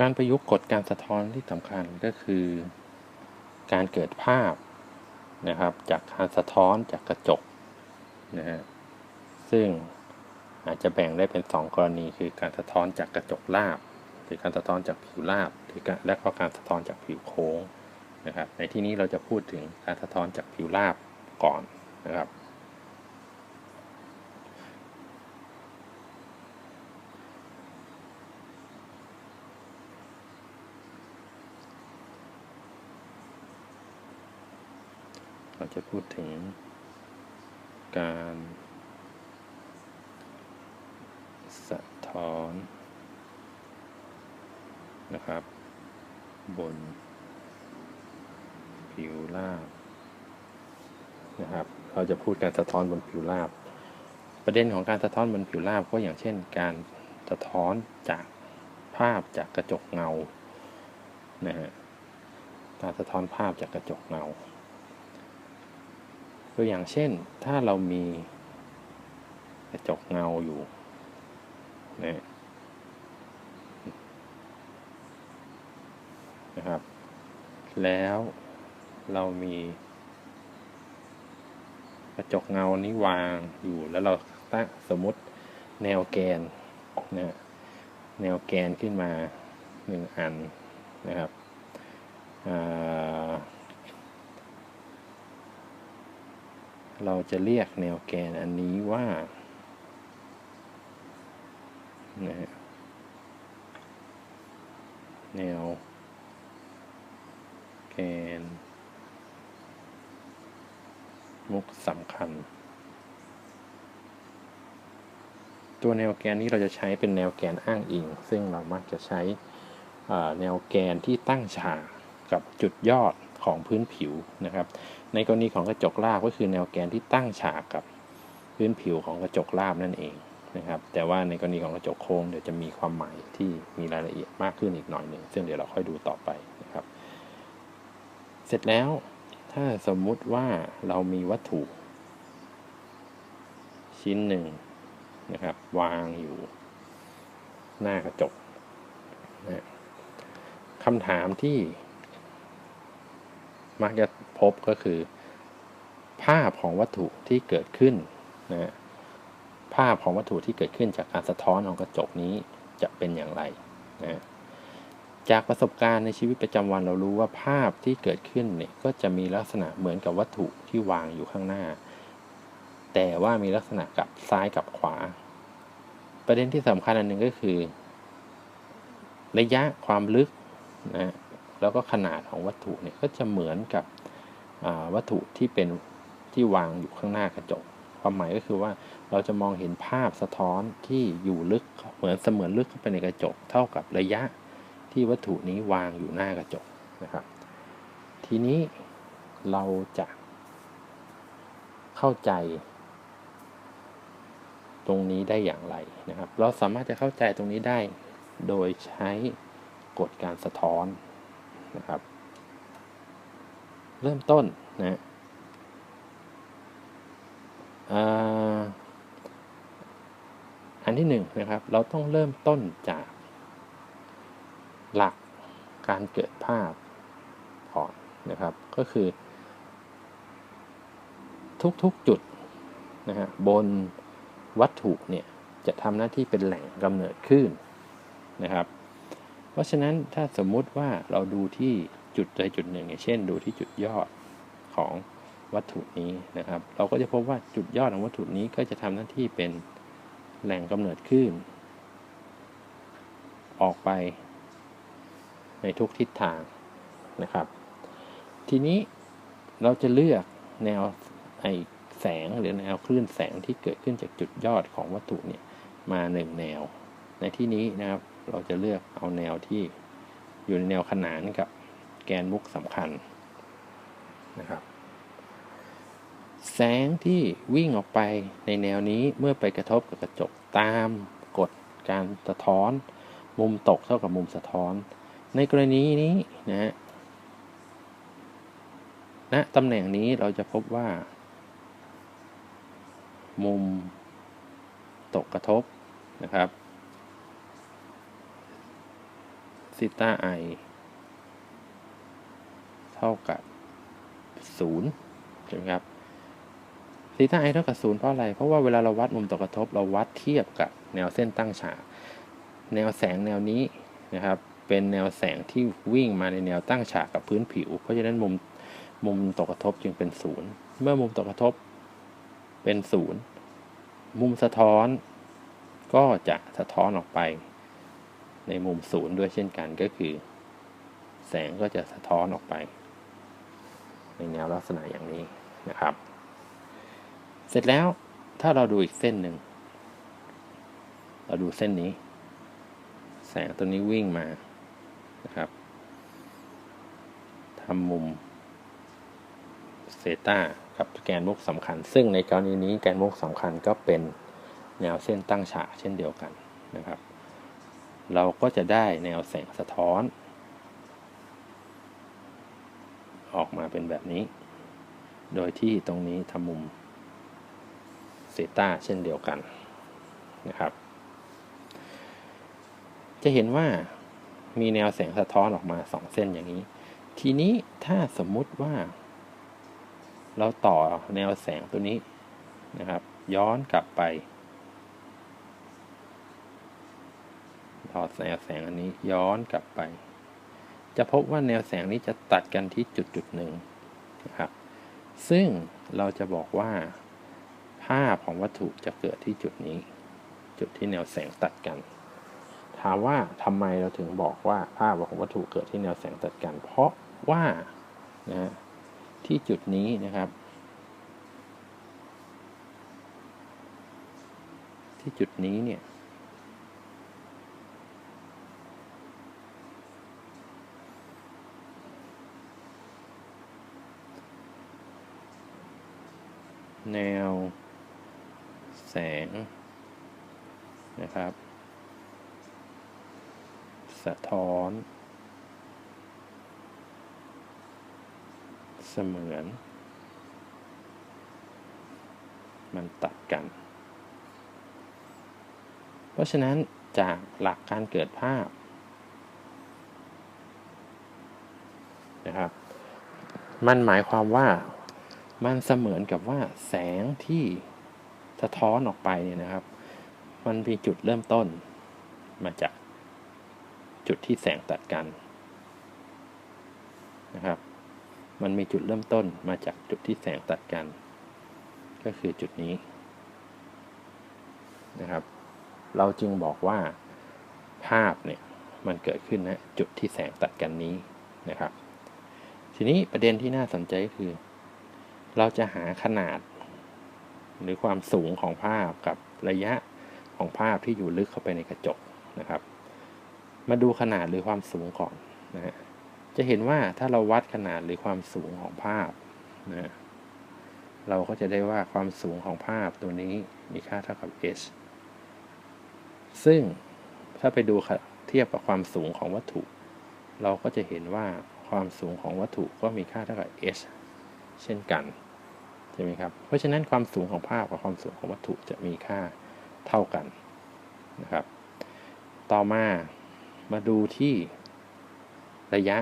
การประยุกต์กฎการสะท้อนที่สำคัญก็คือ การเกิดภาพนะครับจากการสะท้อนจากกระจกนะฮะซึ่งอาจจะแบ่งได้เป็น 2 กรณี คือการสะท้อนจากกระจกราบ หรือการสะท้อนจากผิวราบหรือและก็การสะท้อนจากผิวโค้งนะครับในที่นี้เราจะพูดถึงการสะท้อนจากผิวราบก่อนนะครับ เราจะพูดถึงการ สะท้อนนะครับ บน ผิวราบนะครับ เราจะพูดการสะท้อนบนผิวราบ ประเด็นของการสะท้อนบนผิวราบก็อย่างเช่น การสะท้อนจากภาพจากกระจกเงานะฮะการสะท้อนภาพจากกระจกเงา ตัวอย่างเช่นถ้าเรามีกระจกเงาอยู่นะนะครับ แล้วเรามีกระจกเงานี้วางอยู่แล้วเราตั้งสมมติแนวแกนนะแนวแกนขึ้นมาหนึ่งอันนะครับอ่า เราจะเรียกแนวแกนอันนี้ว่านะแนวแกน มุกสำคัญ ตัวแนวแกนนี้เราจะใช้เป็นแนวแกนอ้างอิง ซึ่งเรามักจะใช้แนวแกนที่ตั้งฉากกับจุดยอด ของพื้นผิวนะครับ ในกรณีของกระจกราบก็คือแนวแกนที่ตั้งฉากกับพื้นผิวของกระจกราบนั่นเองนะครับ แต่ว่าในกรณีของกระจกโค้งเดี๋ยวจะมีความหมายที่มีรายละเอียดมากขึ้นอีกหน่อยหนึ่งซึ่งเดี๋ยวเราค่อยดูต่อไปนะครับ เสร็จแล้วถ้าสมมุติว่าเรามีวัตถุ ชิ้นหนึ่งนะครับ วางอยู่หน้ากระจกนะคำถามที่ มักจะพบก็คือ ภาพของวัตถุที่เกิดขึ้นนะฮะภาพของวัตถุที่เกิดขึ้นจากการสะท้อนของกระจกนี้จะเป็นอย่างไรนะฮะจากประสบการณ์ในชีวิตประจำวันเรารู้ว่าภาพที่เกิดขึ้นเนี่ยก็จะมีลักษณะเหมือนกับวัตถุที่วางอยู่ข้างหน้า แต่ว่ามีลักษณะกับซ้ายกับขวา ประเด็นที่สำคัญอันหนึ่งก็คือ ระยะความลึกนะฮะ แล้วก็ขนาดของวัตถุเนี่ยก็จะเหมือนกับวัตถุที่เป็นที่วางอยู่ข้างหน้ากระจก ความหมายก็คือว่าเราจะมองเห็นภาพสะท้อนที่อยู่ลึกเหมือนเสมือนลึกเข้าไปในกระจก เท่ากับระยะที่วัตถุนี้วางอยู่หน้ากระจกนะครับ ทีนี้เราจะเข้าใจตรงนี้ได้อย่างไรนะครับ เราสามารถจะเข้าใจตรงนี้ได้โดยใช้กฎการสะท้อน นะครับ เริ่มต้นนะอันที่หนึ่งนะครับ เราต้องเริ่มต้นจาก หลักการเกิดภาพก่อนนะครับ ก็คือ ทุกๆจุดนะฮะบนวัตถุเนี่ยจะทำหน้าที่เป็นแหล่งกำเนิดคลื่นนะครับ ราะฉะนั้นถ้าสมมุติว่าเราดูที่จุดใดจุดหนึ่งเช่น ดูที่จุดยอดของวัตถุนี้นะครับ เราก็จะพบว่าจุดยอดของวัตถุนี้ก็จะทำหน้าที่เป็นแหล่งกำเนิดคลื่น ออกไปในทุกทิศทางนะครับ ทีนี้เราจะเลือกแนวไอแสงหรือแนวคลื่นแสงที่เกิดขึ้นจากจุดยอดของวัตถุเนี่ยมาหนึ่งแนว ในที่นี้นะครับ เราจะเลือกเอาแนวที่อยู่ในแนวขนานกับแกนมุกสำคัญนะครับแสงที่วิ่งออกไปในแนวนี้เมื่อไปกระทบกับกระจกตามกฎการสะท้อน มุมตกเท่ากับมุมสะท้อน ในกรณีนี้นะฮะณตำแหน่งนี้เราจะพบว่า มุมตกกระทบนะครับ ซีต้าไอเท่ากับศูนย์ใช่ไหมครับซีต้าไอเท่ากับศูนย์เพราะอะไร เพราะว่าเวลาเราวัดมุมตกกระทบ เราวัดเทียบกับแนวเส้นตั้งฉาก แนวแสงแนวนี้นะครับ เป็นแนวแสงที่วิ่งมาในแนวตั้งฉากกับพื้นผิว เพราะฉะนั้นมุมมุมตกกระทบจึงเป็นศูนย์เมื่อมุมตกกระทบเป็นศูนย์มุมสะท้อนก็จะสะท้อนออกไป ในมุมศูนย์ด้วยเช่นกันก็คือ แสงก็จะสะท้อนออกไป ในแนวลักษณะอย่างนี้นะครับ เสร็จแล้วถ้าเราดูอีกเส้นหนึ่ง เราดูเส้นนี้ แสงตัวนี้วิ่งมานะครับทำมุมเซต้ากับแกนมุกสำคัญ ซึ่งในกรณีนี้แกนมุกสำคัญก็เป็นแนวเส้นตั้งฉากเช่นเดียวกันนะครับ เราก็จะได้แนวแสงสะท้อน ออกมาเป็นแบบนี้ โดยที่ตรงนี้ทำมุมเซต้าเช่นเดียวกันนะครับ จะเห็นว่ามีแนวแสงสะท้อนออกมาสองเส้นอย่างนี้ ทีนี้ถ้าสมมุติว่า เราต่อแนวแสงตัวนี้นะครับ ย้อนกลับไป ต่อแนวแสงอันนี้ย้อนกลับไป จะพบว่าแนวแสงนี้จะตัดกันที่จุดจุดหนึ่งนะครับซึ่งเราจะบอกว่าภาพของวัตถุจะเกิดที่จุดนี้ จุดที่แนวแสงตัดกัน ถามว่าทำไมเราถึงบอกว่าภาพของวัตถุเกิดที่แนวแสงตัดกัน เพราะว่านะที่จุดนี้นะครับ ที่จุดนี้เนี่ย แนว แสง นะครับ สะท้อน เสมือน มันตัดกัน เพราะฉะนั้นจากหลักการเกิดภาพนะครับ มันหมายความว่า มันเสมือนกับว่าแสงที่สะท้อนออกไปเนี่ยนะครับ มันมีจุดเริ่มต้น มาจากจุดที่แสงตัดกันนะครับ มันมีจุดเริ่มต้นมาจากจุดที่แสงตัดกัน ก็คือจุดนี้นะครับ เราจึงบอกว่าภาพเนี่ยมันเกิดขึ้นนะจุดที่แสงตัดกันนี้นะครับ ทีนี้ประเด็นที่น่าสนใจก็คือ เราจะหาขนาด หรือความสูงของภาพกับระยะของภาพที่อยู่ลึกเข้าไปในกระจกนะครับ มาดูขนาดหรือความสูงก่อนนะฮะจะเห็นว่าถ้าเราวัดขนาดหรือความสูงของภาพนะเราก็จะได้ว่าความสูงของภาพตัวนี้มีค่าเท่ากับ h ซึ่งถ้าไปดูเทียบกับความสูงของวัตถุ เราก็จะเห็นว่าความสูงของวัตถุก็มีค่าเท่ากับ h เช่นกันใช่ไหมครับ เพราะฉะนั้นความสูงของภาพกับความสูงของวัตถุจะมีค่าเท่ากันนะครับ ต่อมามาดูที่ระยะ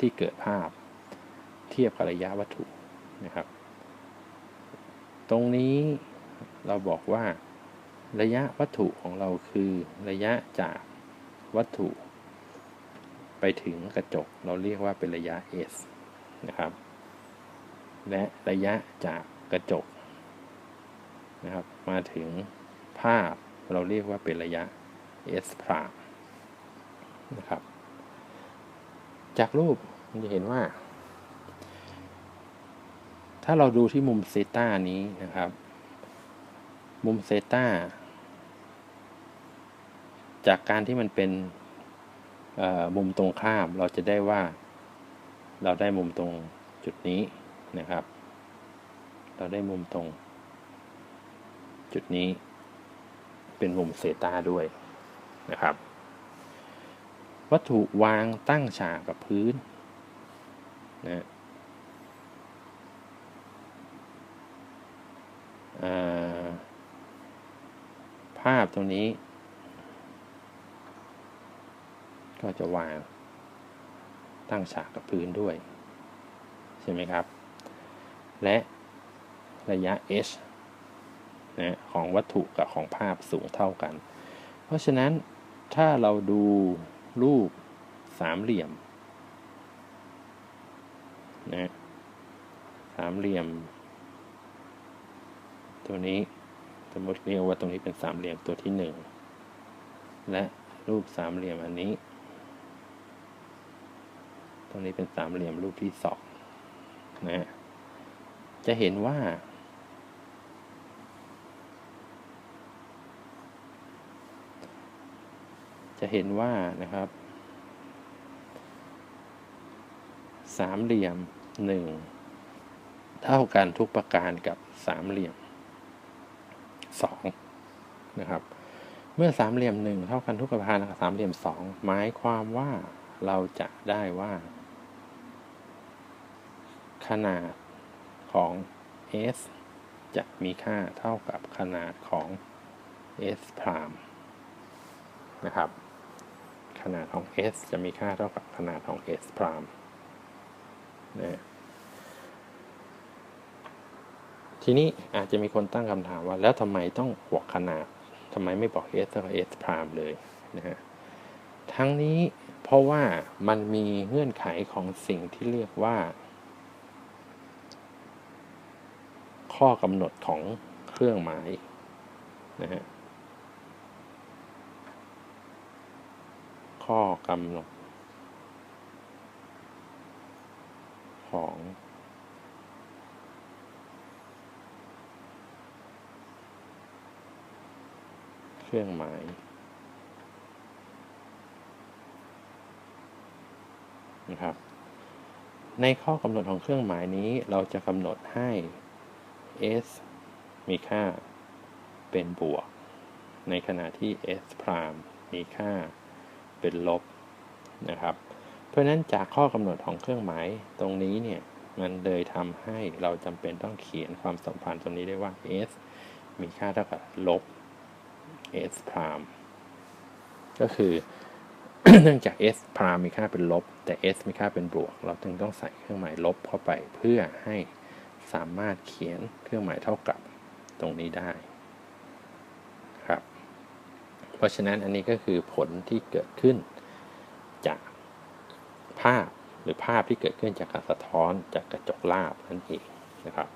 ที่เกิดภาพ เทียบกับระยะวัตถุนะครับ ตรงนี้เราบอกว่าระยะวัตถุของเราคือระยะจากวัตถุ ไปถึงกระจกเราเรียกว่าเป็นระยะ s นะครับ และระยะจากกระจกนะครับ มาถึงภาพเราเรียกว่าเป็นระยะ s พรามนะครับ จากรูปมันจะเห็นว่า ถ้าเราดูที่มุมเซต้านี้นะครับ มุมเซต้าจากการที่มันเป็นมุมตรงข้ามเราจะได้ว่า เราได้มุมตรงจุดนี้ นะครับ เราได้มุมตรง จุดนี้ เป็นมุมเซตาด้วยนะครับ วัตถุวางตั้งฉากกับพื้นนะภาพตรงนี้ ก็จะวางตั้งฉากกับพื้นด้วย ใช่ไหมครับ และระยะ h นะของวัตถุกับของภาพสูงเท่ากัน เพราะฉะนั้นถ้าเราดูรูปสามเหลี่ยมนะสามเหลี่ยม ตัวนี้สมมติเรียกว่าตรงนี้เป็นสามเหลี่ยมตัวที่หนึ่งและรูปสามเหลี่ยมอันนี้ ตรงนี้เป็นสามเหลี่ยมรูปที่สองนะ จะเห็นว่า จะเห็นว่านะครับ สามเหลี่ยมหนึ่งเท่ากันทุกประการกับสามเหลี่ยมสองนะครับ เมื่อสามเหลี่ยมหนึ่งเท่ากันทุกประการกับสามเหลี่ยมสองหมายความว่าเราจะได้ว่า ขนาด ของ s จะมีค่าเท่ากับขนาดของ s พรามนะครับ ขนาดของ s จะมีค่าเท่ากับขนาดของ s พรามนะทีนี้อาจจะมีคนตั้งคำถามว่า แล้วทำไมต้องบอกขนาดทำไมไม่บอก s เท่ากับ s พรามเลยนะฮะทั้งนี้เพราะว่ามันมีเงื่อนไขของสิ่งที่เรียกว่า ข้อกำหนดของเครื่องหมายนะฮะข้อกำหนดของเครื่องหมายนะครับในข้อกำหนดของเครื่องหมายนี้เราจะกำหนดให้ s มีค่าเป็นบวก ในขณะที่ s พรามมีค่าเป็นลบนะครับ เพราะนั้นจากข้อกำหนดของเครื่องหมายตรงนี้เนี่ย มันเลยทำให้เราจำเป็นต้องเขียนความสัมพันธ์ตรงนี้ได้ว่า s มีค่าเท่ากับลบ s พรามก็คือเนื่องจาก s พรามมีค่าเป็นลบ แต่ s มีค่าเป็นบวก เราจึงต้องใส่เครื่องหมายลบเข้าไปเพื่อให้ สามารถเขียนเครื่องหมายเท่ากับตรงนี้ได้ครับ เพราะฉะนั้นอันนี้ก็คือผลที่เกิดขึ้นจากภาพหรือภาพที่เกิดขึ้นจากการสะท้อนจากกระจกลาบนั่นเองนะครับ